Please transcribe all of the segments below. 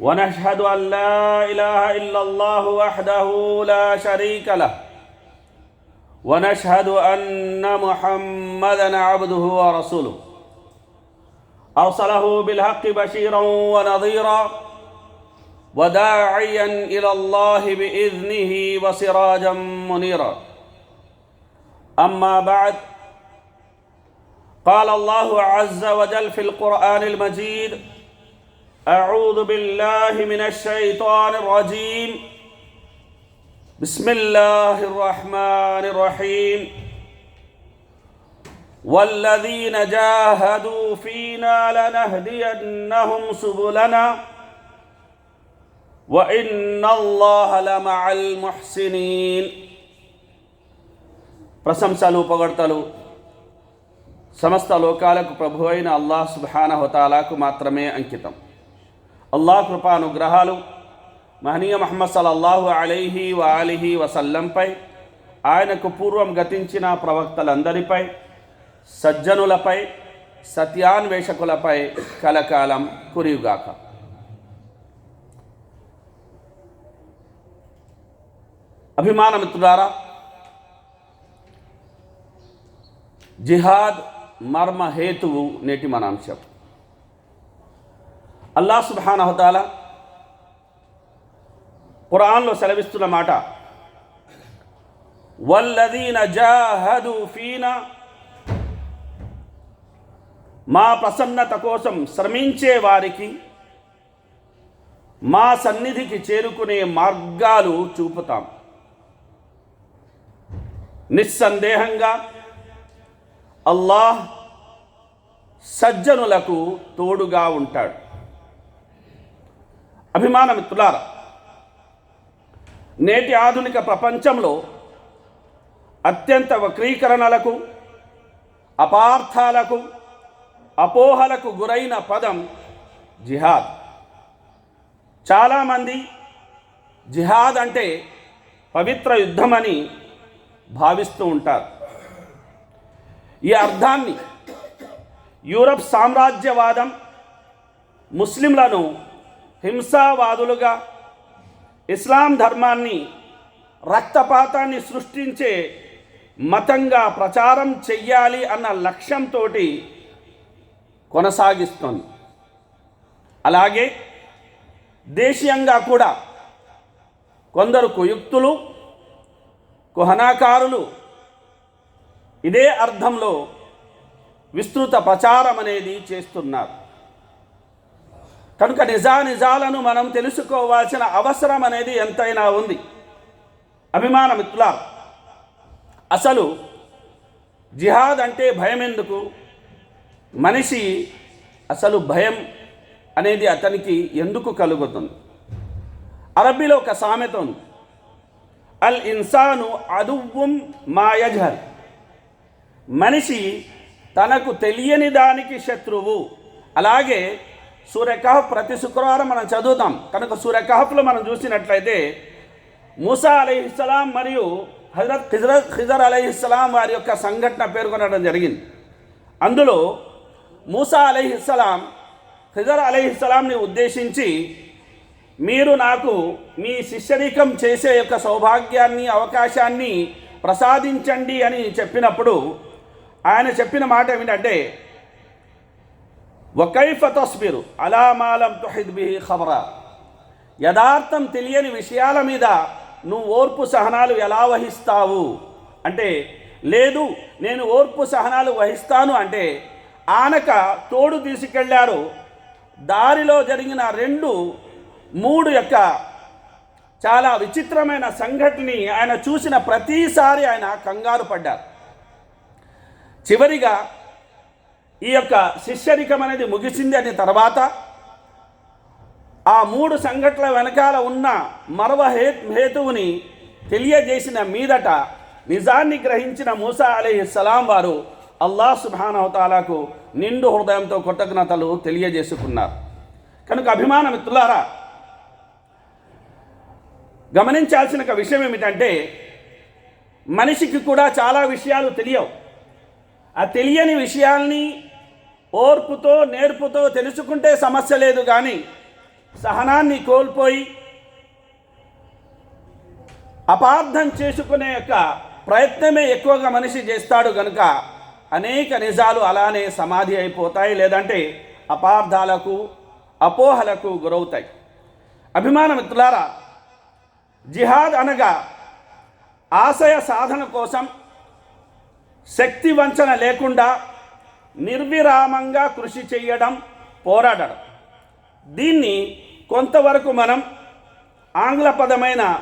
ونشهد أن لا إله إلا الله وحده لا شريك له. ونشهد أن محمدا عبده ورسوله. أرسله بالحق بشيرا ونظيرا وداعيا إلى الله بإذنه وسراجا منيرا. أما بعد قال الله عز وجل في القرآن المجيد اعوذ بالله من الشيطان الرجيم بسم الله الرحمن الرحيم والذين جاهدوا فينا لنهدينهم سبلنا وان الله لمع المحسنين ప్రశంసలు పొగడ్తలు సమస్త లోకాలకు ప్రభు అయిన అల్లాహ్ సుబానహతాలాకు మాత్రమే అంకితం అల్లాహ్ కృపానుగ్రహాలు మహనీయ మహమ్మద్ సల్లల్లాహు అలైహి వాలిహి వసల్లంపై ఆయనకు పూర్వం గతించిన ప్రవక్తలందరిపై సజ్జనులపై సత్యాన్వేషకులపై కలకాలం కురియుగాక. అభిమానమిత్రులారా జిహాద్ మర్మ హేతువు నేటి మన అంశం. అల్లా సుబానహతాల ఖురాన్లో సెలవిస్తున్న మాట వల్లదీన జాహదు ఫీనా మా ప్రసన్నత కోసం శ్రమించే వారికి మా సన్నిధికి చేరుకునే మార్గాలు చూపుతాం. నిస్సందేహంగా అల్లాహ్ సజ్జనులకు తోడుగా ఉంటాడు. అభిమానమిత్రులారా నేటి ఆధునిక ప్రపంచంలో అత్యంత వక్రీకరణలకు అపార్థాలకు అపోహలకు గురైన పదం జిహాద్. చాలామంది జిహాద్ అంటే పవిత్ర యుద్ధమని భావిస్తూ ఉంటారు. ఈ అర్థాన్ని యూరప్ సామ్రాజ్యవాదం ముస్లింలను హింసావాదులుగా ఇస్లాం ధర్మాన్ని రక్తపాతాన్ని సృష్టించే మతంగా ప్రచారం చెయ్యాలి అన్న లక్ష్యంతో కొనసాగిస్తోంది. అలాగే దేశీయంగా కూడా కొందరు కుయుక్తులు కుహనాకారులు ఇదే అర్థంలో విస్తృత ప్రచారం అనేది చేస్తున్నారు. కనుక నిజానిజాలను మనం తెలుసుకోవాల్సిన అవసరం అనేది ఎంతైనా ఉంది. అభిమాన మిత్రుల అసలు జిహాద్ అంటే భయం ఎందుకు? మనిషి అసలు భయం అనేది అతనికి ఎందుకు కలుగుతుంది? అరబీలో ఒక సామెత ఉంది. అల్ ఇన్సాను అదువ్వం మాయజర్ మనిషి తనకు తెలియని దానికి శత్రువు. అలాగే సూర్యకహఫ్ ప్రతి శుక్రవారం మనం చదువుతాం. కనుక సూర్యకహఫ్లో మనం చూసినట్లయితే మూసా అలీహిస్సలాం మరియు హజరత్ ఖిజరత్ ఖిజర్ అలీహిస్సలాం వారి యొక్క సంఘటన పేర్కొనడం జరిగింది. అందులో మూసా అలీహిస్సలాం ఖిజర్ అలీహిస్సలాంని ఉద్దేశించి మీరు నాకు మీ శిష్యరికం చేసే యొక్క సౌభాగ్యాన్ని అవకాశాన్ని ప్రసాదించండి అని చెప్పినప్పుడు ఆయన చెప్పిన మాట ఏమిటంటే వకైఫ తస్బిరు అలామాలం తుహిద్ బిహి ఖబరా యథార్థం తెలియని విషయాల మీద నువ్వు ఓర్పు సహనాలు ఎలా వహిస్తావు? అంటే లేదు నేను ఓర్పు సహనాలు వహిస్తాను అంటే ఆనక తోడు తీసుకెళ్ళారు. దారిలో జరిగిన రెండు మూడు యొక్క చాలా విచిత్రమైన సంఘటనని ఆయన చూసిన ప్రతిసారి ఆయన కంగారు పడ్డారు. చివరిగా ఈ యొక్క శిష్యరికం అనేది ముగిసింది అనే తర్వాత ఆ మూడు సంఘటనల వెనకాల ఉన్న మరవ హే హేతువుని తెలియజేసిన మీదట నిజాన్ని గ్రహించిన మూసా అలీహిస్సలాం వారు అల్లా సుబానవతాలకు నిండు హృదయంతో కృతజ్ఞతలు తెలియజేసుకున్నారు. కనుక అభిమాన మిత్రులారా గమనించాల్సిన ఒక విషయం ఏమిటంటే మనిషికి కూడా చాలా విషయాలు తెలియవు. ఆ తెలియని విషయాల్ని ఓర్పుతో నేర్పుతో తెలుసుకుంటే సమస్య లేదు కానీ సహనాన్ని కోల్పోయి అపార్థం చేసుకునే యొక్క ప్రయత్నమే ఎక్కువగా మనిషి చేస్తాడు కనుక అనేక నిజాలు అలానే సమాధి అయిపోతాయి లేదంటే అపార్థాలకు అపోహలకు గురవుతాయి. అభిమాన మిత్రులారా జిహాద్ అనగా ఆశయ సాధన కోసం శక్తి వంచన లేకుండా నిర్విరామంగా కృషి చేయడం పోరాడడం. దీన్ని కొంతవరకు మనం ఆంగ్ల పదమైన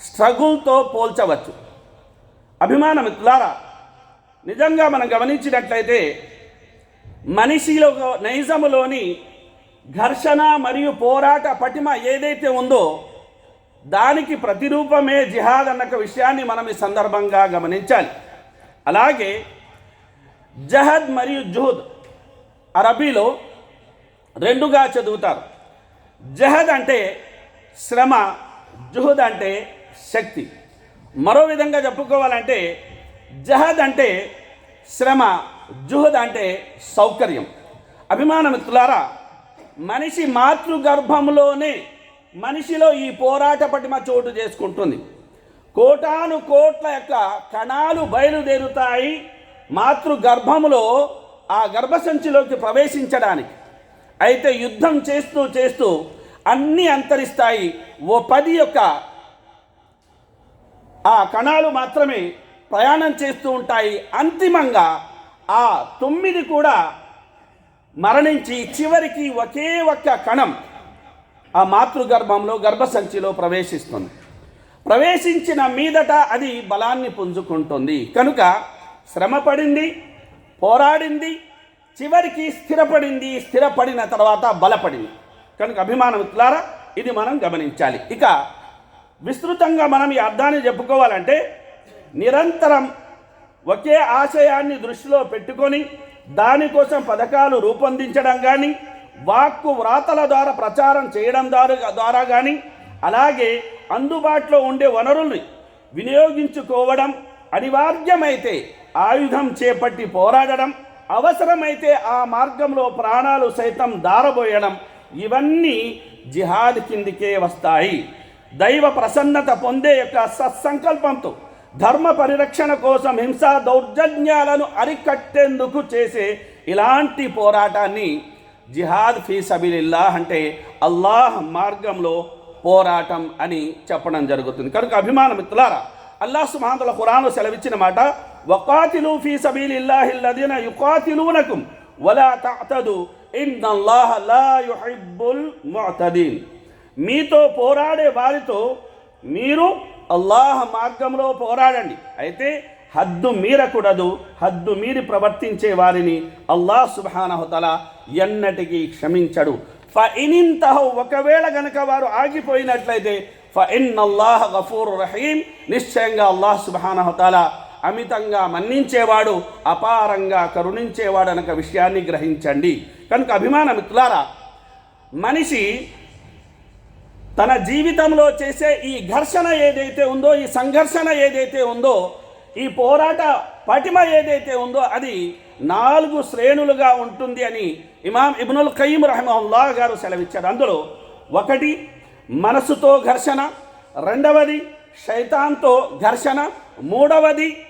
స్ట్రగుల్తో పోల్చవచ్చు. అభిమాన మిత్రులారా నిజంగా మనం గమనించినట్లయితే మనిషిలో నైజములోని ఘర్షణ మరియు పోరాట పటిమ ఏదైతే ఉందో దానికి ప్రతిరూపమే జిహాద్ అన్న విషయాన్ని మనం ఈ సందర్భంగా గమనించాలి. అలాగే జహద్ మరియు జుహద్ అరబీలో రెండుగా చదువుతారు. జహద్ అంటే శ్రమ జుహద్ అంటే శక్తి. మరో విధంగా చెప్పుకోవాలంటే జహద్ అంటే శ్రమ జుహద్ అంటే సౌకర్యం. అభిమానమిత్రులారా మనిషి మాతృగర్భంలోనే మనిషిలో ఈ పోరాట పటిమ చోటు చేసుకుంటుంది. కోటాను కోట్ల యొక్క కణాలు బయలుదేరుతాయి మాతృగర్భములో ఆ గర్భసంచిలోకి ప్రవేశించడానికి. అయితే యుద్ధం చేస్తూ చేస్తూ అన్నీ అంతరిస్తాయి. ఓ పది యొక్క ఆ కణాలు మాత్రమే ప్రయాణం చేస్తూ ఉంటాయి. అంతిమంగా ఆ తొమ్మిది కూడా మరణించి చివరికి ఒకే ఒక్క కణం ఆ మాతృగర్భంలో గర్భసంచిలో ప్రవేశిస్తుంది. ప్రవేశించిన మీదట అది బలాన్ని పుంజుకుంటుంది. కనుక శ్రమపడింది పోరాడింది చివరికి స్థిరపడింది. స్థిరపడిన తర్వాత బలపడింది. కనుక అభిమానమిత్రులారా ఇది మనం గమనించాలి. ఇక విస్తృతంగా మనం ఈ అర్థాన్ని చెప్పుకోవాలంటే నిరంతరం ఒకే ఆశయాన్ని దృష్టిలో పెట్టుకొని దానికోసం పథకాలు రూపొందించడం కానీ వాక్కు వ్రాతల ద్వారా ప్రచారం చేయడం ద్వారా ద్వారా కానీ అలాగే అందుబాటులో ఉండే వనరుల్ని వినియోగించుకోవడం అనివార్యమైతే ఆయుధం చేపట్టి పోరాడడం అవసరమైతే ఆ మార్గంలో ప్రాణాలు సైతం దారబోయడం ఇవన్నీ జిహాద్ కిందికే వస్తాయి. దైవ ప్రసన్నత పొందే యొక్క సత్సంకల్పంతో ధర్మ పరిరక్షణ కోసం హింసా దౌర్జన్యాలను అరికట్టేందుకు చేసే ఇలాంటి పోరాటాన్ని జిహాద్ ఫీ సబిలిల్లా అంటే అల్లాహ్ మార్గంలో పోరాటం అని చెప్పడం జరుగుతుంది. కనుక అభిమాన మిత్రులారా అల్లాహ్ సుమాంతుల ఖురాను సెలవిచ్చిన మాట వకాతిలు ఫీ సబీల్ అల్లదీన యుకాతిలూనకుం వలా తఅతదు ఇన్నల్లాహ లా యుహిబ్బుల్ ముఅతదీన్ మీతో పోరాడే వారితో మీరు అల్లాహ్ మార్గంలో పోరాడండి. అయితే హద్దు మీరకూడదు. హద్దు మీరి ప్రవర్తించే వారిని అల్లాహ్ సుబానహతల ఎన్నటికీ క్షమించడు. ఫ ఇనింతహ ఒకవేళ గనక వారు ఆగిపోయినట్లయితే ఫ ఇన్ అల్లాహ్ గఫూర్ రహీం. నిశ్చయంగా అల్లాహ్ సుబానహతల అమితంగా మన్నించేవాడు అపారంగా కరుణించేవాడు అనక విషయాన్ని గ్రహించండి. కనుక అభిమాన మిత్రులారా మనిషి తన జీవితంలో చేసే ఈ ఘర్షణ ఏదైతే ఉందో ఈ సంఘర్షణ ఏదైతే ఉందో ఈ పోరాట పటిమ ఏదైతే ఉందో అది నాలుగు శ్రేణులుగా ఉంటుంది అని ఇమాం ఇబ్నుల్ ఖయీం రహమహుల్లా గారు సెలవిచ్చారు. అందులో ఒకటి మనసుతో ఘర్షణ రెండవది శైతాన్తో ఘర్షణ మూడవది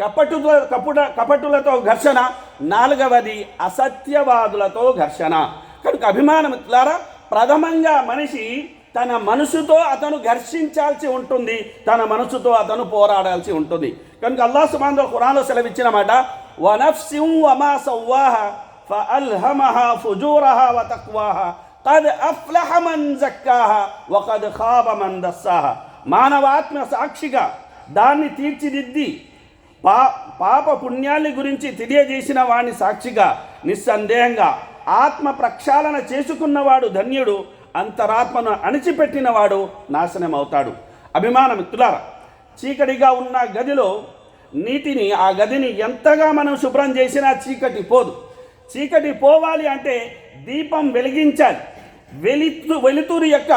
కపటుతో కపుట కపటులతో ఘర్షణ నాలుగవది అసత్యవాదులతో ఘర్షణ. కనుక అభిమానం ద్వారా ప్రథమంగా మనిషి తన మనసుతో అతను ఘర్షించాల్సి ఉంటుంది తన మనసుతో అతను పోరాడాల్సి ఉంటుంది. కనుక అల్లా సుమాందో ఖురాన్లో సెలవిచ్చిన మాట వనఫ్సిం వమా సవ్వాహ ఫఅల్హమహ ఫుజూరహ వతక్వాహ కద్ అఫ్లహ జక్కాహ వకద్ ఖాబ దస్సాహ. మానవాత్మ సాక్షిగా దాన్ని తీర్చిదిద్ది పా పాప పుణ్యాన్ని గురించి తెలియజేసిన వాని సాక్షిగా నిస్సందేహంగా ఆత్మ ప్రక్షాళన చేసుకున్నవాడు ధన్యుడు అంతరాత్మను అణిచిపెట్టినవాడు నాశనం అవుతాడు అభిమాన మిత్రులారా చీకటిగా ఉన్న గదిలో నీటిని ఆ గదిని ఎంతగా మనం శుభ్రం చేసినా చీకటి పోదు. చీకటి పోవాలి అంటే దీపం వెలిగించాలి. వెలితు వెలుతురు యొక్క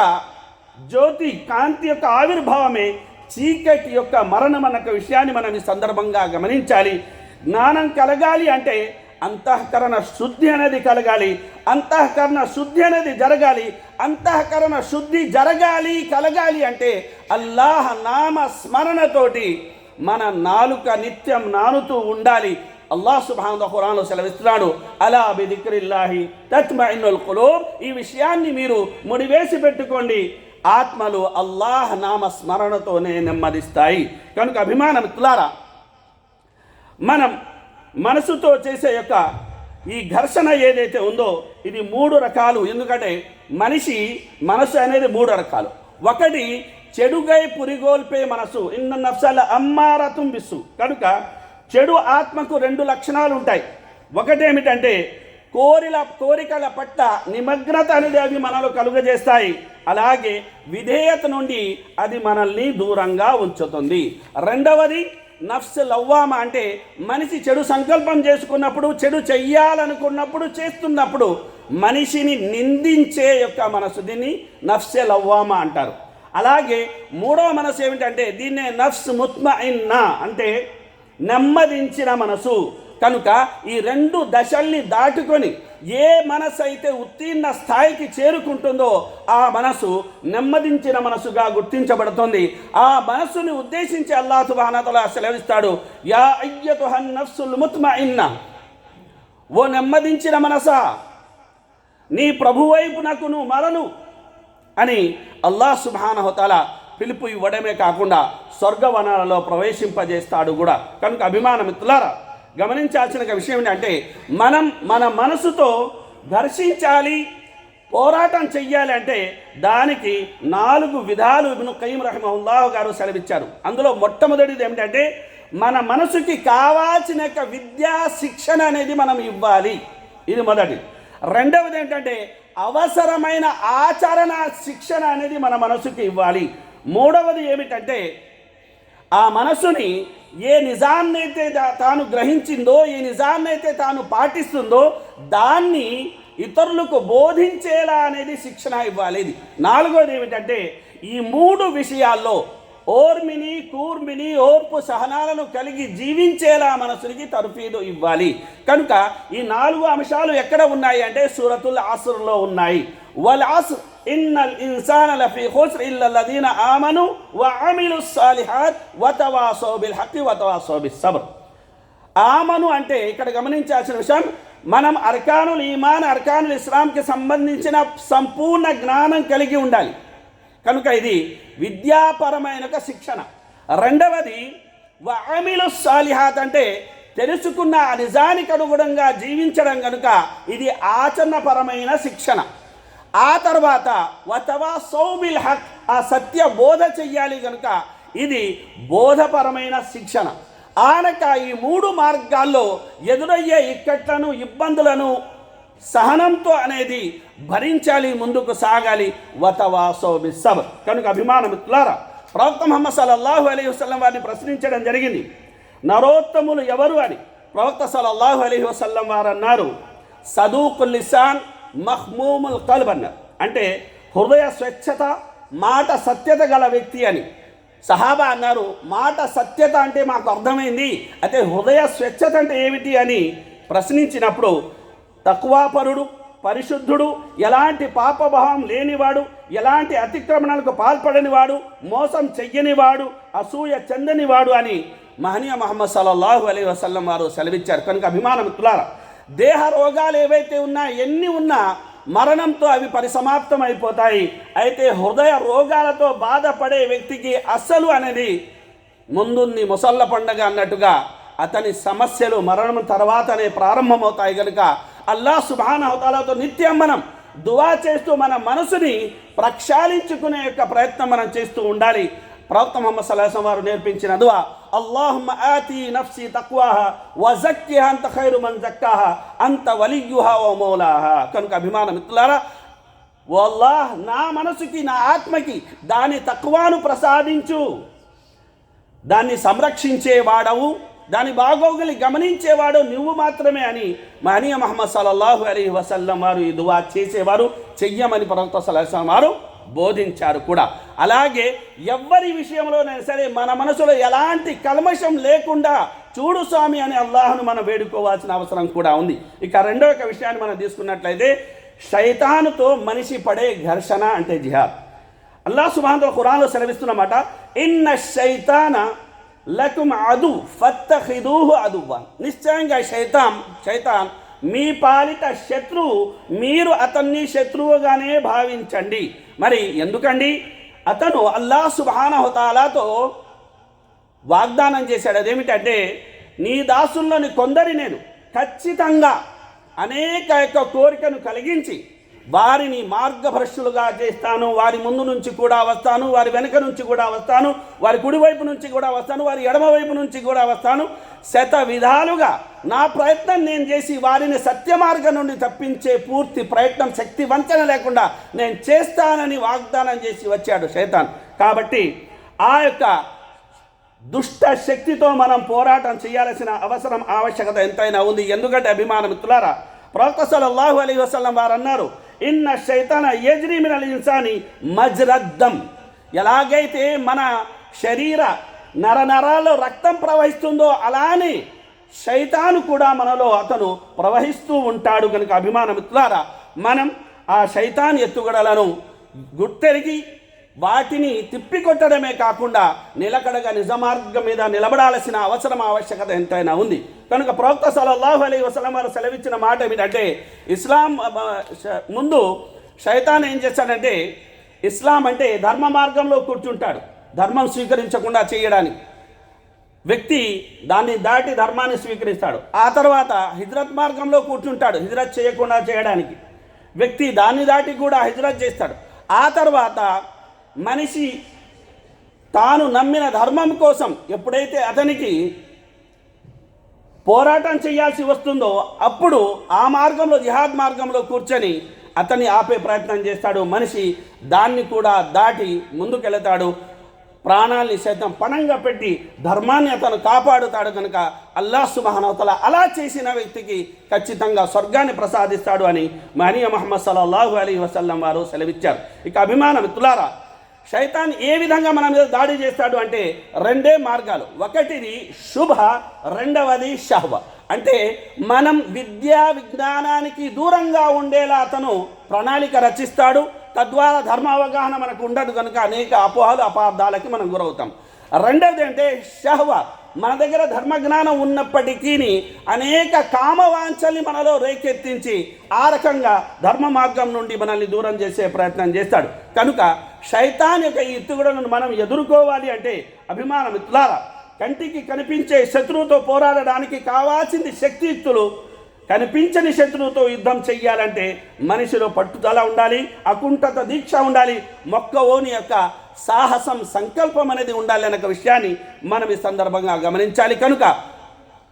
జ్యోతి కాంతి యొక్క ఆవిర్భావమే చీకటి యొక్క మరణం అన్న విషయాన్ని మనం ఈ సందర్భంగా గమనించాలి. జ్ఞానం కలగాలి అంటే అంతఃకరణ శుద్ధి అనేది కలగాలి. అంతఃకరణ శుద్ధి అనేది జరగాలి. అంతఃకరణ శుద్ధి జరగాలి కలగాలి అంటే అల్లాహ్ నామ స్మరణతోటి మన నాలుక నిత్యం నానుతూ ఉండాలి. అల్లాహ్ సుబ్హానహు ఖురాన్లో సెలవిస్తున్నాడు అలా బిదిక్రిల్లాహి తత్మఇన్నుల్ ఖులూబ్ ఈ విషయాన్ని మీరు ముడివేసి పెట్టుకోండి. ఆత్మలు అల్లాహ్ నామ స్మరణతోనే నెమ్మదిస్తాయి. కనుక అభిమానం మిత్రులారా మనం మనసుతో చేసే యొక్క ఈ ఘర్షణ ఏదైతే ఉందో ఇది మూడు రకాలు. ఎందుకంటే మనిషి మనసు అనేది మూడు రకాలు. ఒకటి చెడుగై పురిగోల్పే మనసు. ఇన్న నఫ్సాల అమ్మారతం బిస్సు. కనుక చెడు ఆత్మకు రెండు లక్షణాలు ఉంటాయి. ఒకటేమిటంటే కోరిల కోరికల పట్ల నిమగ్నత అనేది అవి మనలో కలుగజేస్తాయి. అలాగే విధేయత నుండి అది మనల్ని దూరంగా ఉంచుతుంది. రెండవది నఫ్స్ లవ్వామ అంటే మనిషి చెడు సంకల్పం చేసుకున్నప్పుడు చెడు చెయ్యాలనుకున్నప్పుడు చేస్తున్నప్పుడు మనిషిని నిందించే యొక్క మనసు దీన్ని నఫ్సే లవ్వామ అంటారు. అలాగే మూడవ మనసు ఏమిటంటే దీన్నే నఫ్స్ ముత్మ అంటే నెమ్మదించిన మనసు. కనుక ఈ రెండు దశల్ని దాటుకొని ఏ మనసు అయితే ఉత్తీర్ణ స్థాయికి చేరుకుంటుందో ఆ మనసు నెమ్మదించిన మనసుగా గుర్తించబడుతుంది. ఆ మనసుని ఉద్దేశించి అల్లా సుబానతలా సెలవిస్తాడు యా అయ్యతు హన్ ముత్మ ముత్మయిన్న. ఓ నెమ్మదించిన మనసా నీ ప్రభువైపునకు నువ్వు మరను అని అల్లా సుబానహతల పిలుపు ఇవ్వడమే కాకుండా స్వర్గవనాలలో ప్రవేశింపజేస్తాడు కూడా. కనుక అభిమాన మిత్రులారా గమనించాల్సిన ఒక విషయం ఏంటంటే మనం మన మనసుతో దర్శించాలి పోరాటం చెయ్యాలి అంటే దానికి నాలుగు విధాలు ఇబ్ను కయ్యం రహమహుల్లాహ్ గారు సెలవిచ్చారు. అందులో మొట్టమొదటిది ఏమిటంటే మన మనసుకి కావాల్సిన యొక్క విద్యా శిక్షణ అనేది మనం ఇవ్వాలి. ఇది మొదటి. రెండవది ఏంటంటే అవసరమైన ఆచరణ శిక్షణ అనేది మన మనసుకి ఇవ్వాలి. మూడవది ఏమిటంటే ఆ మనసుని ఏ నిజాన్నైతే తాను గ్రహించిందో ఏ నిజాన్నైతే తాను పాటిస్తుందో దాన్ని ఇతరులకు బోధించేలా అనేది శిక్షణ ఇవ్వాలి. ఇది నాలుగోది ఏమిటంటే ఈ మూడు విషయాల్లో ఓర్మిని కూర్మిని ఓర్పు సహనాలను కలిగి జీవించేలా మనసునికి తరఫీదు ఇవ్వాలి. కనుక ఈ నాలుగు అంశాలు ఎక్కడ ఉన్నాయి అంటే సూరతుల్ ఆసుర్లో ఉన్నాయి. వల్ ఆసుర్ ఇన్నల్ ఇన్సాన లఫీ ఖుస్ర్ ఇల్ల లదీన ఆమను వ అమిలు సాలిహాత్ వతవాసో బిల్ హక్కి వతవాసో బిస్ సబ్ర్ ఆమను అంటే ఇక్కడ గమనించాల్సిన విషయం మనం అర్కానుల్ ఈమాన్ అర్కానుల్ ఇస్లాంకి సంబంధించిన సంపూర్ణ జ్ఞానం కలిగి ఉండాలి. కనుక ఇది విద్యాపరమైన ఒక శిక్షణ. రెండవది వామిలు సాలిహాత్ అంటే తెలుసుకున్న నిజానికి అనుగుణంగా జీవించడం కనుక ఇది ఆచరణపరమైన శిక్షణ. ఆ తర్వాత వతవా సౌమిల్ హక్ ఆ సత్య బోధ చెయ్యాలి కనుక ఇది బోధపరమైన శిక్షణ. ఆనక ఈ మూడు మార్గాల్లో ఎదురయ్యే ఇక్కట్లను ఇబ్బందులను సహనంతో అనేది భరించాలి ముందుకు సాగాలి వతవాసో బిస్సబ్ కనుక అభిమానమిత్రులారా ప్రవక్త ముహమ్మద్ సల్లల్లాహు అలీ వసల్లం వారిని ప్రశ్నించడం జరిగింది. నరోత్తములు ఎవరు అని ప్రవక్త సల్లల్లాహు అలీ వసల్లం వారు అన్నారు సదూకు లిసాన్ మహ్మూముల్ కల్బ్ అన్నారు అంటే హృదయ స్వచ్ఛత మాట సత్యత గల వ్యక్తి అని. సహాబా అన్నారు మాట సత్యత అంటే మాకు అర్థమైంది. అయితే హృదయ స్వచ్ఛత అంటే ఏమిటి అని ప్రశ్నించినప్పుడు తక్కువాపరుడు పరిశుద్ధుడు ఎలాంటి పాపభావం లేనివాడు ఎలాంటి అతిక్రమణలకు పాల్పడనివాడు మోసం చెయ్యనివాడు అసూయ చెందనివాడు అని మహనీయ మహమ్మద్ సల్లల్లాహు అలీ వసల్లం వారు సెలవిచ్చారు. కనుక అభిమాన మిత్రులారా దేహ రోగాలు ఏవైతే ఉన్నా ఎన్ని ఉన్నా మరణంతో అవి పరిసమాప్తం అయిపోతాయి అయితే హృదయ రోగాలతో బాధపడే వ్యక్తికి అస్సలు అనేది ముందుంది ముసళ్ళ పండగ అన్నట్టుగా అతని సమస్యలు మరణం తర్వాతనే ప్రారంభమవుతాయి కనుక అల్లా సుభానవతాలతో నిత్యం మనం దువా చేస్తూ మన మనసుని ప్రక్షాళించుకునే యొక్క ప్రయత్నం మనం చేస్తూ ఉండాలి. ప్రవక్త మొహమ్మద్ సల్లాహం వారు నేర్పించిన దువా అల్లాహుమ్మ ఆతి నఫ్సి తక్వాహా వజక్కిహ అంత ఖైరు మన్ జక్కాహా అంత వలియుహా ఓ మౌలాహ. కనుక అభిమాన మిత్రులారా ఓ అల్లాహ్ నా మనసుకి నా ఆత్మకి దాని తక్కువను ప్రసాదించు. దాన్ని సంరక్షించేవాడవు దాని బాగోగులు గమనించేవాడు నువ్వు మాత్రమే అని మహనీయ మహమ్మద్ సల్లల్లాహు అలీ వసల్లం వారు ఈ దువా చేసేవారు చెయ్యమని ప్రవక్త సలహా వారు బోధించారు కూడా. అలాగే ఎవ్వరి విషయంలోనైనా సరే మన మనసులో ఎలాంటి కల్మషం లేకుండా చూడు స్వామి అని అల్లాహను మనం వేడుకోవాల్సిన అవసరం కూడా ఉంది. ఇక రెండో ఒక విషయాన్ని మనం తీసుకున్నట్లయితే శైతానుతో మనిషి పడే ఘర్షణ అంటే జిహాద్. అల్లాహ్ సుబాన్ ఖురాన్లో సెలవిస్తున్నమాట ఇన్న శైతాన లకుమ్ అదు ఫత్తఖిదూహు అదువ్వా నిశ్చయంగా శైతాన్ శైతాన్ మీ పాలిట శత్రువు మీరు అతన్ని శత్రువుగానే భావించండి. మరి ఎందుకండి? అతను అల్లాహ్ సుబానహుతాలాతో వాగ్దానం చేశాడు. అదేమిటంటే నీ దాసుల్లోని కొందరి నేను ఖచ్చితంగా అనేక యొక్క కోరికను కలిగించి వారిని మార్గభ్రష్టులుగా చేస్తాను వారి ముందు నుంచి కూడా వస్తాను వారి వెనుక నుంచి కూడా వస్తాను వారి కుడివైపు నుంచి కూడా వస్తాను వారి ఎడమ వైపు నుంచి కూడా వస్తాను. శత విధాలుగా నా ప్రయత్నం నేను చేసి వారిని సత్య మార్గం నుండి తప్పించే పూర్తి ప్రయత్నం శక్తి వంచన లేకుండా నేను చేస్తానని వాగ్దానం చేసి వచ్చాడు శైతాన్. కాబట్టి ఆ యొక్క దుష్ట శక్తితో మనం పోరాటం చేయాల్సిన అవసరం ఆవశ్యకత ఎంతైనా ఉంది. ఎందుకంటే అభిమాన మిత్రులారా ప్రవక్త సల్లల్లాహు అలీ వసలం వారు అన్నారు ఇన్న శైతాన యజ్రీ మినల్ ఇన్సాని మజ్రద్దం. ఎలాగైతే మన శరీర నరనరాల్లో రక్తం ప్రవహిస్తుందో అలానే శైతాను కూడా మనలో అతను ప్రవహిస్తూ ఉంటాడు కనుక అభిమానమిత్రులారా మనం ఆ శైతాన్ ఎత్తుగడలను గుర్తెరిగి వాటిని తిప్పికొట్టడమే కాకుండా నిలకడగా నిజ మార్గం మీద నిలబడాల్సిన అవసరం ఆవశ్యకత ఎంతైనా ఉంది. కనుక ప్రవక్త సల్లల్లాహు అలీ వసలం వారు సెలవిచ్చిన మాట ఏమిటంటే ఇస్లాం ముందు శైతాన్ ఏం చేస్తాడంటే ఇస్లాం అంటే ధర్మ మార్గంలో కూర్చుంటాడు. ధర్మం స్వీకరించకుండా చేయడానికి. వ్యక్తి దాన్ని దాటి ధర్మాన్ని స్వీకరిస్తాడు. ఆ తర్వాత హిజ్రత్ మార్గంలో కూర్చుంటాడు. హిజ్రత్ చేయకుండా చేయడానికి. వ్యక్తి దాన్ని దాటి కూడా హిజ్రత్ చేస్తాడు. ఆ తర్వాత మనిషి తాను నమ్మిన ధర్మం కోసం ఎప్పుడైతే అతనికి పోరాటం చేయాల్సి వస్తుందో అప్పుడు ఆ మార్గంలో జిహాద్ మార్గంలో కూర్చొని అతన్ని ఆపే ప్రయత్నం చేస్తాడు మనిషి. దాన్ని కూడా దాటి ముందుకెళతాడు. ప్రాణాల్ని సైతం పణంగా పెట్టి ధర్మాన్ని అతను కాపాడుతాడు కనుక అల్లా సుమహనవతల అలా చేసిన వ్యక్తికి ఖచ్చితంగా స్వర్గాన్ని ప్రసాదిస్తాడు అని మహనీయ మహమ్మద్ సల్లాహు అలీ వసల్లం వారు సెలవిచ్చారు. ఇక అభిమాన మిత్రులారా శైతాన్ ఏ విధంగా మన మీద దాడి చేస్తాడు అంటే రెండే మార్గాలు. ఒకటిది శుభ రెండవది షహ్వ. అంటే మనం విద్యా విజ్ఞానానికి దూరంగా ఉండేలా అతను ప్రణాళిక రచిస్తాడు. తద్వారా ధర్మ అవగాహన మనకు ఉండదు కనుక అనేక అపోహలు అపార్థాలకి మనం గురవుతాం. రెండవది అంటే షహ్వ. మన దగ్గర ధర్మ జ్ఞానం ఉన్నప్పటికీ అనేక కామవాంఛల్ని మనలో రేకెత్తించి ఆ రకంగా ధర్మ మార్గం నుండి మనల్ని దూరం చేసే ప్రయత్నం చేస్తాడు. కనుక శైతాన్ యొక్క ఈ ఎత్తుగడలను మనం ఎదుర్కోవాలి అంటే అభిమాన. మిత్రులారా కంటికి కనిపించే శత్రువుతో పోరాడడానికి కావాల్సింది శక్తియుక్తులు. కనిపించని శత్రువుతో యుద్ధం చెయ్యాలంటే మనిషిలో పట్టుదల ఉండాలి అకుంఠత దీక్ష ఉండాలి మొక్కవోని యొక్క సాహసం సంకల్పం అనేది ఉండాలి అనే విషయాన్ని మనం ఈ సందర్భంగా గమనించాలి. కనుక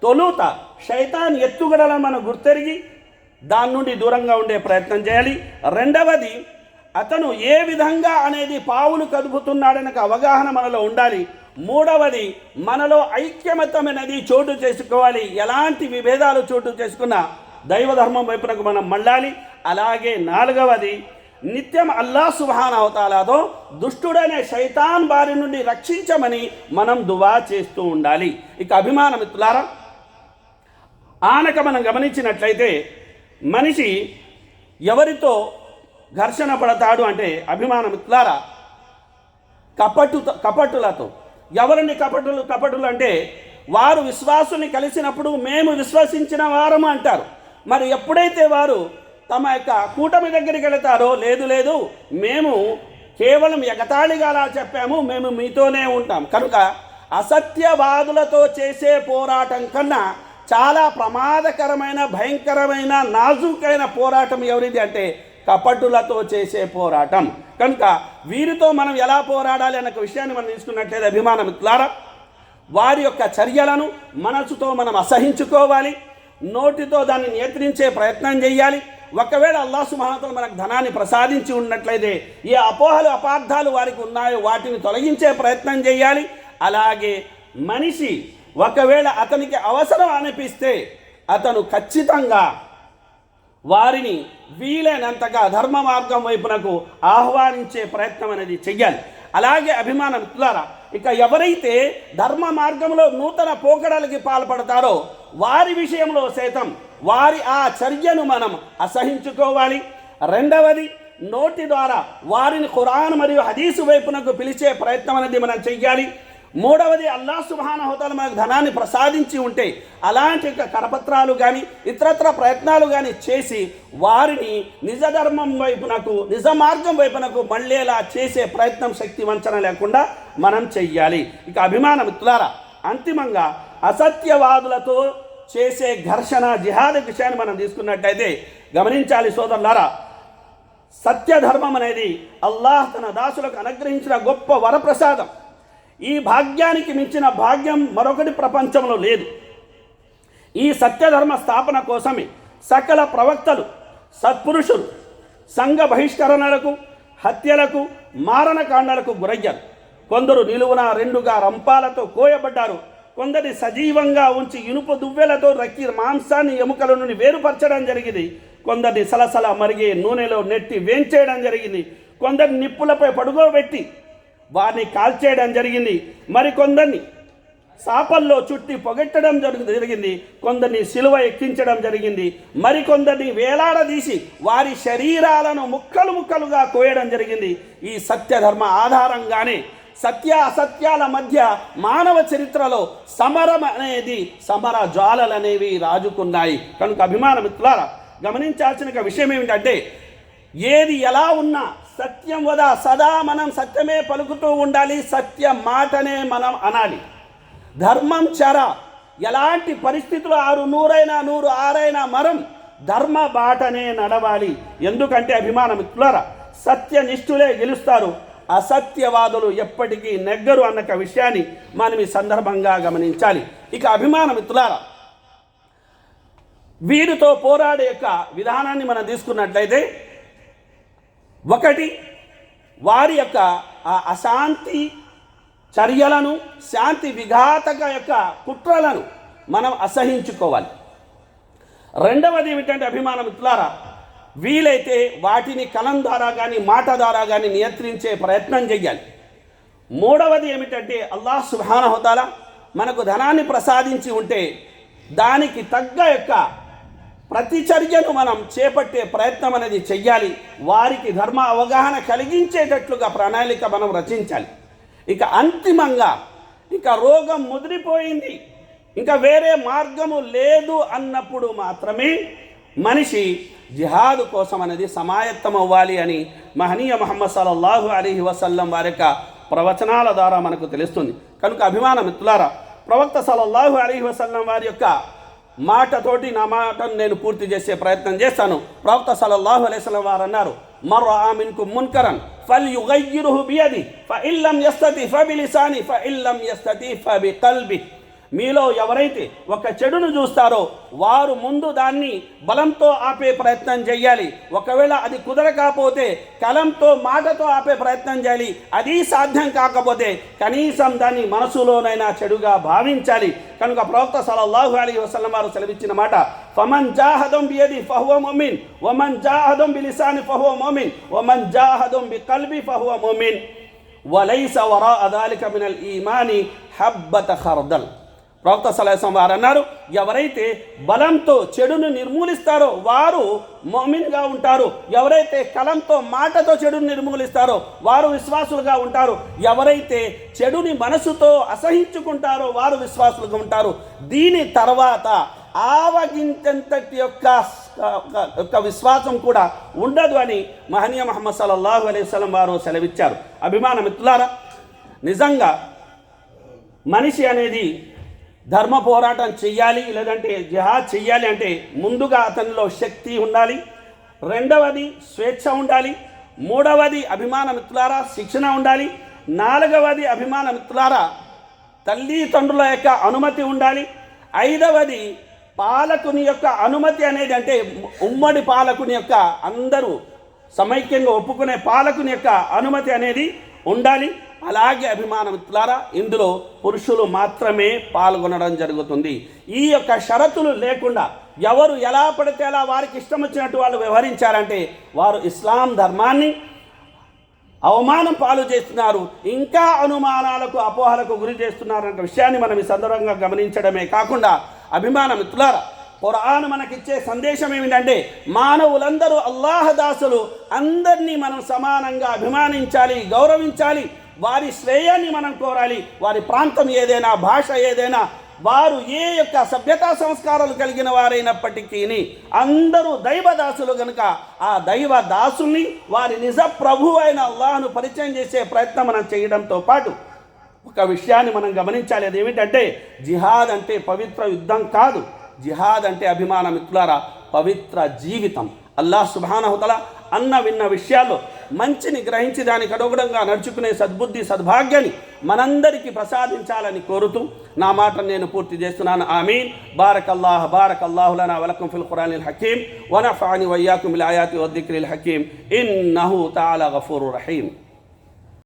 తొలుత శైతాన్ ఎత్తుగడలను మనం గుర్తెరిగి దాని నుండి దూరంగా ఉండే ప్రయత్నం చేయాలి. రెండవది అతను ఏ విధంగా అనేది పావులు కదుపుతున్నాడనే అవగాహన మనలో ఉండాలి. మూడవది మనలో ఐక్యమతమైనది చోటు చేసుకోవాలి. ఎలాంటి విభేదాలు చోటు చేసుకున్నా దైవ ధర్మం వైపునకు మనం మళ్ళాలి. అలాగే నాలుగవది నిత్యం అల్లా సుభాన్ అవతాలాతో దుష్టుడనే శైతాన్ బారి నుండి రక్షించమని మనం దువా చేస్తూ ఉండాలి. ఇక అభిమానం మిత్రులారా ఆనక మనం గమనించినట్లయితే మనిషి ఎవరితో ఘర్షణ పడతాడు అంటే అభిమాన మిత్రులారా కపటు కపటులతో. ఎవరిని కపటులు కపటులు అంటే వారు విశ్వాసుని కలిసినప్పుడు మేము విశ్వసించిన వారము అంటారు. మరి ఎప్పుడైతే వారు తమ యొక్క కూటమి దగ్గరికి వెళతారో లేదు లేదు మేము కేవలం ఎగతాళిగా అలా చెప్పాము మేము మీతోనే ఉంటాం. కనుక అసత్యవాదులతో చేసే పోరాటం కన్నా చాలా ప్రమాదకరమైన భయంకరమైన నాజూకైన పోరాటం ఎవరిది అంటే కపటులతో చేసే పోరాటం. కనుక వీరితో మనం ఎలా పోరాడాలి అన్న విషయాన్ని మనం తీసుకున్నట్లయితే అభిమాన మిత్రులారా వారి యొక్క చర్యలను మనసుతో మనం అసహించుకోవాలి నోటితో దాన్ని నియంత్రించే ప్రయత్నం చేయాలి. ఒకవేళ అల్లా సుమహాతలు మనకు ధనాన్ని ప్రసాదించి ఉన్నట్లయితే ఏ అపోహలు అపార్థాలు వారికి ఉన్నాయో వాటిని తొలగించే ప్రయత్నం చేయాలి. అలాగే మనిషి ఒకవేళ అతనికి అవసరం అనిపిస్తే అతను ఖచ్చితంగా వారిని వీలైనంతగా ధర్మ మార్గం వైపునకు ఆహ్వానించే ప్రయత్నం అనేది చెయ్యాలి. అలాగే అభిమానం మిత్రులారా ఇక ఎవరైతే ధర్మ మార్గంలో నూతన పోకడలకి పాల్పడతారో వారి విషయంలో సైతం వారి ఆ చర్యను మనం అసహించుకోవాలి. రెండవది నోటి ద్వారా వారిని ఖురాన్ మరియు హదీసు వైపునకు పిలిచే ప్రయత్నం అనేది మనం చెయ్యాలి. మూడవది అల్లా సుభాన హోతాలు మనకు ధనాన్ని ప్రసాదించి ఉంటే అలాంటి యొక్క కరపత్రాలు కానీ ఇతరత్ర ప్రయత్నాలు కానీ చేసి వారిని నిజ ధర్మం వైపునకు నిజ మార్గం వైపునకు మళ్ళేలా చేసే ప్రయత్నం శక్తి వంచన లేకుండా మనం చెయ్యాలి. ఇక అభిమాన మిత్రులారా అంతిమంగా అసత్యవాదులతో చేసే ఘర్షణ జిహాద్ విషయాన్ని మనం తీసుకున్నట్టయితే గమనించాలి సోదరులారా. సత్యధర్మం అనేది అల్లాహ్ తన దాసులకు అనుగ్రహించిన గొప్ప వరప్రసాదం. ఈ భాగ్యానికి మించిన భాగ్యం మరొకటి ప్రపంచంలో లేదు. ఈ సత్యధర్మ స్థాపన కోసమే సకల ప్రవక్తలు సత్పురుషులు సంఘ బహిష్కరణలకు హత్యలకు మారణకాండలకు గురయ్యారు. కొందరు నిలువున రెండుగా రంపాలతో కోయబడ్డారు. కొందరి సజీవంగా ఉంచి ఇనుప దువ్వెలతో రక్కి మాంసాన్ని ఎముకల నుండి వేరుపరచడం జరిగింది. కొందరిని సలసల మరిగే నూనెలో నెట్టి వేంచేయడం జరిగింది. కొందరి నిప్పులపై పడుకోబెట్టి వారిని కాల్చేయడం జరిగింది. మరికొందరిని సాపల్లో చుట్టి పొగట్టడం జరిగింది. కొందరిని సిలువ ఎక్కించడం జరిగింది. మరికొందరిని వేలాడదీసి వారి శరీరాలను ముక్కలు ముక్కలుగా కోయడం జరిగింది. ఈ సత్యధర్మ ఆధారంగానే సత్య అసత్యాల మధ్య మానవ చరిత్రలో సమరం అనేది సమర జ్వాలలు అనేవి రాజుకున్నాయి. కనుక అభిమాన మిత్రులారా గమనించాల్సిన విషయం ఏమిటంటే ఏది ఎలా ఉన్నా సత్యం వద సదా మనం సత్యమే పలుకుతూ ఉండాలి సత్య మాటనే మనం అనాలి. ధర్మం చర ఎలాంటి పరిస్థితులు ఆరు నూరైనా నూరు ఆరైనా మరం ధర్మ బాటనే నడవాలి. ఎందుకంటే అభిమానం మిత్రులారా సత్యనిష్ఠులే గెలుస్తారు. అసత్యవాదులు ఎప్పటికీ నెగ్గరు అన్న విషయాన్ని మనం ఈ సందర్భంగా గమనించాలి. ఇక అభిమాన మిత్రులారా వీరితో పోరాడే యొక్క విధానాన్ని మనం తీసుకున్నట్లయితే ఒకటి వారి యొక్క ఆ అశాంతి చర్యలను శాంతి విఘాతక యొక్క కుట్రలను మనం అసహించుకోవాలి. రెండవది ఏమిటంటే అభిమాన మిత్రులారా వీలైతే వాటిని కలం ద్వారా కానీ మాట ద్వారా కానీ నియంత్రించే ప్రయత్నం చేయాలి మూడవది ఏమిటంటే అల్లాహ్ సుబానహోతాల మనకు ధనాన్ని ప్రసాదించి ఉంటే దానికి తగ్గ యొక్క ప్రతి చర్యను మనం చేపట్టే ప్రయత్నం అనేది చెయ్యాలి. వారికి ధర్మ అవగాహన కలిగించేటట్లుగా ప్రణాళిక మనం రచించాలి. ఇక అంతిమంగా ఇక రోగం ముదిరిపోయింది. ఇంకా వేరే మార్గము లేదు అన్నప్పుడు మాత్రమే మనిషి జిహాదు కోసం అనేది సమాయత్తం అవ్వాలి అని మహనీయ మహమ్మద్ సల్లల్లాహు అలీహి వసల్లం వారి యొక్క ప్రవచనాల ద్వారా మనకు తెలుస్తుంది. కనుక అభిమాన మిత్రులారా ప్రవక్త సల్లల్లాహు అలీహి వసల్లం వారి యొక్క మాటతోటి నా మాటను నేను పూర్తి చేసే ప్రయత్నం చేస్తాను. ప్రవక్త సలల్లాహు అలైస్లం వారు అన్నారు మరో ఆమెన్కు మున్కరన్ ఫల్ యుగయ్యిరుహు బియది ఫ ఇల్లం యస్తతి ఫబిలిసాని ఫ ఇల్లం యస్తతి ఫబి కల్బి మీలో ఎవరైతే ఒక చెడును చూస్తారో వారు ముందు దాన్ని బలంతో ఆపే ప్రయత్నం చేయాలి. ఒకవేళ అది కుదరకపోతే కలంతో మాటతో ఆపే ప్రయత్నం చేయాలి. అది సాధ్యం కాకపోతే కనీసం దాన్ని మనసులోనైనా చెడుగా భావించాలి. కనుక ప్రవక్త సలల్లాహు అలీ వసలం వారు సెలవిచ్చిన మాట ఫమన్ జాహదం బియది ఫహువ మొమిన్ వమన్ జాహదం బిలిసాని ఫహువ మొమిన్ వమన్ జాహదం బి కల్బి ఫహువ మొమిన్ వలైస వరా అదాలిక మినల్ ఈమాని హబ్బత ఖర్దల్. ప్రవక్త సలహం వారు అన్నారు ఎవరైతే బలంతో చెడును నిర్మూలిస్తారో వారు మోమిన్గా ఉంటారు. ఎవరైతే కలంతో మాటతో చెడును నిర్మూలిస్తారో వారు విశ్వాసులుగా ఉంటారు. ఎవరైతే చెడుని మనసుతో అసహించుకుంటారో వారు విశ్వాసులుగా ఉంటారు. దీని తర్వాత ఆవగించంతటి యొక్క యొక్క విశ్వాసం కూడా ఉండదు అని మహనీయ మహమ్మద్ సల్లల్లాహు అలైవలం వారు సెలవిచ్చారు. అభిమాన మిత్రులారా నిజంగా మనిషి అనేది ధర్మ పోరాటం చెయ్యాలి లేదంటే జిహాద్ చెయ్యాలి అంటే ముందుగా అతనిలో శక్తి ఉండాలి. రెండవది స్వేచ్ఛ ఉండాలి. మూడవది అభిమాన మిత్రులారా శిక్షణ ఉండాలి. నాలుగవది అభిమాన మిత్రులారా తల్లిదండ్రుల యొక్క అనుమతి ఉండాలి. ఐదవది పాలకుని యొక్క అనుమతి అనేది అంటే ఉమ్మడి పాలకుని యొక్క అందరూ సమైక్యంగా ఒప్పుకునే పాలకుని యొక్క అనుమతి అనేది ఉండాలి. అలాగే అభిమాన మిత్రులారా ఇందులో పురుషులు మాత్రమే పాల్గొనడం జరుగుతుంది. ఈ యొక్క షరతులు లేకుండా ఎవరు ఎలా పడితే అలా వారికి ఇష్టం వచ్చినట్టు వాళ్ళు వ్యవహరించారంటే వారు ఇస్లాం ధర్మాన్ని అవమానం పాలు చేస్తున్నారు ఇంకా అనుమానాలకు అపోహలకు గురి చేస్తున్నారు విషయాన్ని మనం ఈ సందర్భంగా గమనించడమే కాకుండా అభిమాన మిత్రులారా ఖురాన్ మనకిచ్చే సందేశం ఏమిటంటే మానవులందరూ అల్లాహ దాసులు అందరినీ మనం సమానంగా అభిమానించాలి గౌరవించాలి వారి శ్రేయాన్ని మనం కోరాలి. వారి ప్రాంతం ఏదైనా భాష ఏదైనా వారు ఏ యొక్క సభ్యతా సంస్కారాలు కలిగిన వారైనప్పటికీ అందరూ దైవదాసులు కనుక ఆ దైవ దాసుల్ని వారి నిజ ప్రభు అయిన అల్లాహను పరిచయం చేసే ప్రయత్నం మనం చేయడంతో పాటు ఒక విషయాన్ని మనం గమనించాలి. అది ఏమిటంటే జిహాద్ అంటే పవిత్ర యుద్ధం కాదు. జిహాద్ అంటే అభిమాన మిత్రులారా పవిత్ర జీవితం. అల్లాహ్ సుబానహుతల అన్న విన్న విషయాల్లో మంచిని గ్రహించి దానికి అనుగుణంగా నడుచుకునే సద్బుద్ధి సద్భాగ్యాన్ని మనందరికీ ప్రసాదించాలని కోరుతూ నా మాట నేను పూర్తి చేస్తున్నాను. ఆమీన్. బారక్ అల్లాహ్ బారక్ అల్లాహులనా వలకం ఫిల్ ఖురానిల్ హకీం వనఫాని వయ్యాకుం బిల్ ఆయాతి వద్దిక్రిల్ హకీం ఇన్నహు తాలా గఫూరు రహీం